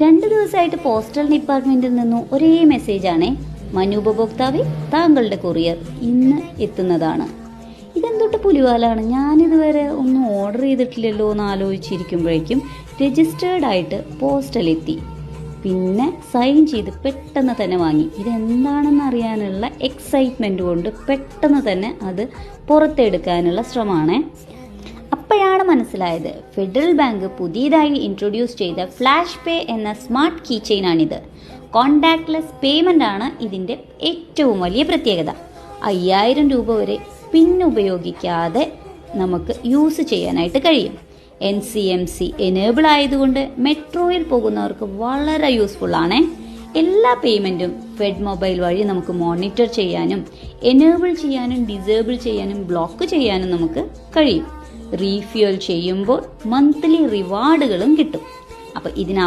രണ്ട് ദിവസമായിട്ട് പോസ്റ്റൽ ഡിപ്പാർട്ട്മെന്റിൽ നിന്നും ഒരേ മെസ്സേജാണേ മനു ഉപഭോക്താവെ താങ്കളുടെ കൊറിയർ ഇന്ന് എത്തുന്നതാണ്. ഇതെന്തൊട്ട് പുലിവാലാണ്? ഞാനിതുവരെ ഒന്നും ഓർഡർ ചെയ്തിട്ടില്ലല്ലോ എന്ന് ആലോചിച്ചിരിക്കുമ്പോഴേക്കും രജിസ്റ്റേർഡ് ആയിട്ട് പോസ്റ്റൽ എത്തി. പിന്നെ സൈൻ ചെയ്ത് പെട്ടെന്ന് തന്നെ വാങ്ങി. ഇതെന്താണെന്ന് അറിയാനുള്ള എക്സൈറ്റ്മെന്റ് കൊണ്ട് പെട്ടെന്ന് തന്നെ അത് പുറത്തെടുക്കാനുള്ള ശ്രമമാണ്. അപ്പോഴാണ് മനസ്സിലായത്. ഫെഡറൽ ബാങ്ക് പുതിയതായി ഇൻട്രൊഡ്യൂസ് ചെയ്ത ഫ്ലാഷ് പേ എന്ന സ്മാർട്ട് കീ ചെയിനാണിത്. കോണ്ടാക്ട്ലെസ് പേയ്മെന്റ് ആണ് ഇതിന്റെ ഏറ്റവും വലിയ പ്രത്യേകത. അയ്യായിരം രൂപ വരെ പിൻ ഉപയോഗിക്കാതെ നമുക്ക് യൂസ് ചെയ്യാനായിട്ട് കഴിയും. N C M C enable ആയതുകൊണ്ട് മെട്രോയിൽ പോകുന്നവർക്ക് വളരെ യൂസ്ഫുൾ ആണ്. എല്ലാ പേയ്മെന്റും ഫെഡ് മൊബൈൽ വഴി നമുക്ക് മോണിറ്റർ ചെയ്യാനും എനേബിൾ ചെയ്യാനും ഡിസേബിൾ ചെയ്യാനും ബ്ലോക്ക് ചെയ്യാനും നമുക്ക് കഴിയും. റീഫ്യൂൽ ചെയ്യുമ്പോൾ മന്ത്ലി റിവാർഡുകളും കിട്ടും. അപ്പോൾ ഇതിന്